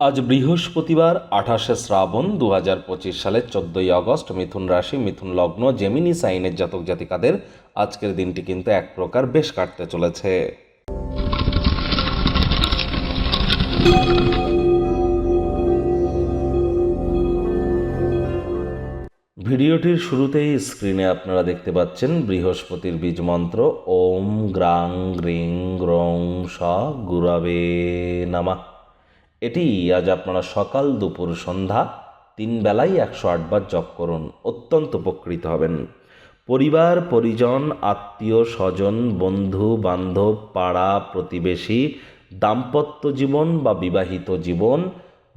আজ বৃহস্পতিবার, আঠাশে শ্রাবণ দু হাজার পঁচিশ সালের চোদ্দোই আগস্ট, মিথুন রাশি, মিথুন লগ্ন জেমিনি সাইনের জাতক জাতিকাদের আজকের দিনটি কিন্তু এক প্রকার বেশ কাটতে চলেছে। ভিডিওটির শুরুতেই স্ক্রিনে আপনারা দেখতে পাচ্ছেন বৃহস্পতির বীজ মন্ত্র, ওম গ্রাং গ্রিং গ্রং স গুরাবে নামা। এটি আজ আপনারা সকাল দুপুর সন্ধ্যা তিন বেলায় একশো আটবার জপ করুন, অত্যন্ত উপকৃত হবেন। পরিবার, পরিজন, আত্মীয়, স্বজন, বন্ধু, বান্ধব, পাড়া, প্রতিবেশী, দাম্পত্য জীবন বা বিবাহিত জীবন,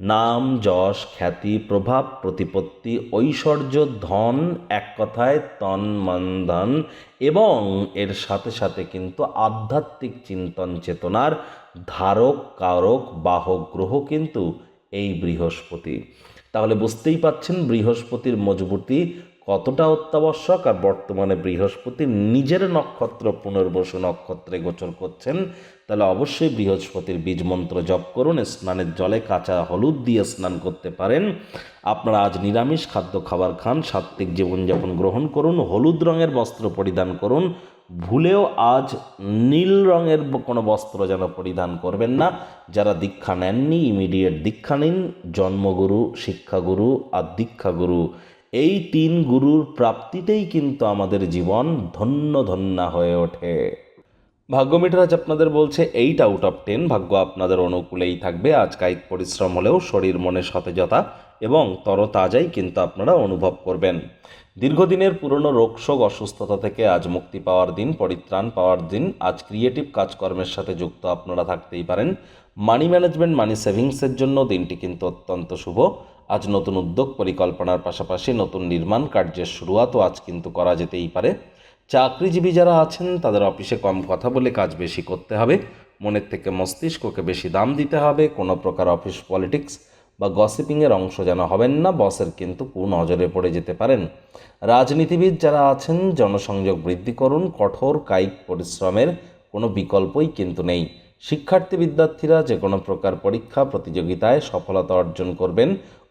নাম, যশ, খ্যাতি, প্রভাব, প্রতিপত্তি, ঐশ্বর্য, ধন, এক কথায় তন, মন, ধন এবং এর সাথে সাথে কিন্তু আধ্যাত্মিক চিন্তন চেতনার ধারক কারক বাহক গ্রহ কিন্তু এই বৃহস্পতি। তাহলে বুঝতেই পাচ্ছেন বৃহস্পতির মজবুতি কতটা অত্যাবশ্যক আর বর্তমানে বৃহস্পতি নিজের নক্ষত্র পুনর্বসু নক্ষত্রে গোচর করছেন, তাহলে অবশ্যই বৃহস্পতির বীজ মন্ত্র জপ করুন, স্নানের জলে কাঁচা হলুদ দিয়ে স্নান করতে পারেন। আপনারা আজ নিরামিষ খাদ্য খাবার খান, সাত্ত্বিক জীবনযাপন গ্রহণ করুন, হলুদ রঙের বস্ত্র পরিধান করুন, ভুলেও আজ নীল রঙের কোনো বস্ত্র যেন পরিধান করবেন না। যারা দীক্ষা নেননি ইমিডিয়েট দীক্ষা নিন, জন্মগুরু, শিক্ষাগুরু আর দীক্ষাগুরু। এই তিন গুরুর প্রাপ্তিতেই কিন্তু আমাদের জীবন ধন্য ধন্যা হয়ে ওঠে। ভাগ্য মিটার আজ আপনাদের বলছে, এইট আউট অফ টেন ভাগ্য আপনাদের অনুকূলেই থাকবে। আজ কায়িক পরিশ্রম হলেও শরীর, মনে সতেজতা এবং তরতাজাই কিন্তু আপনারা অনুভব করবেন। দীর্ঘদিনের পুরনো রোগশোক, অসুস্থতা থেকে আজ মুক্তি পাওয়ার দিন, পরিত্রাণ পাওয়ার দিন। আজ ক্রিয়েটিভ কাজকর্মের সাথে যুক্ত আপনারা থাকতেই পারেন। মানি ম্যানেজমেন্ট মানি সেভিংসের জন্য দিনটি কিন্তু অত্যন্ত শুভ। আজ নতুন উদ্যোগ পরিকল্পনার পাশাপাশি নতুন নির্মাণ কার্যের শুরুয়াতও আজ কিন্তু করা যেতেই পারে। চাকরিজীবী যারা আছেন, তাদের অফিসে কম কথা বলে কাজ বেশি করতে হবে। মনের থেকে মস্তিষ্ককে বেশি দাম দিতে হবে। কোনো প্রকার অফিস পলিটিক্স বা গসিপিংয়ের অংশ যেন হবেন না, বসের কিন্তু কুনজরে পড়ে যেতে পারেন। রাজনীতিবিদ যারা আছেন, জনসংযোগ বৃদ্ধি করুন, কঠোর কায়িক পরিশ্রমের কোনো বিকল্পই কিন্তু নেই। শিক্ষার্থী বিদ্যার্থীরা যে কোনো প্রকার পরীক্ষা, প্রতিযোগিতায় সফলতা অর্জন করবেন।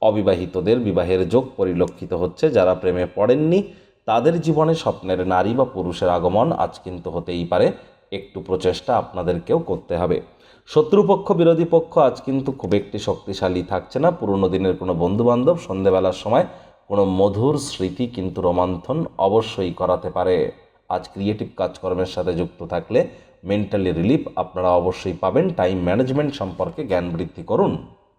অবিবাহিতদের বিবাহের যোগ পরিলক্ষিত হচ্ছে যারা প্রেমে পড়েননি। তাদের জীবনে স্বপ্নের নারী বা পুরুষের আগমন আজ কিন্তু হতেই পারে। একটু প্রচেষ্টা আপনাদেরকেও করতে হবে। শত্রুপক্ষ, বিরোধী পক্ষ আজ কিন্তু খুব একটি শক্তিশালী থাকছে না। পুরনো দিনের কোনো বন্ধুবান্ধব, সন্ধেবেলার সময় কোনো মধুর স্মৃতি কিন্তু রোমান্থন অবশ্যই করাতে পারে। আজ ক্রিয়েটিভ কাজকর্মের সাথে যুক্ত থাকলে মেন্টালি রিলিফ আপনারা অবশ্যই পাবেন। টাইম ম্যানেজমেন্ট সম্পর্কে জ্ঞান বৃদ্ধি করুন।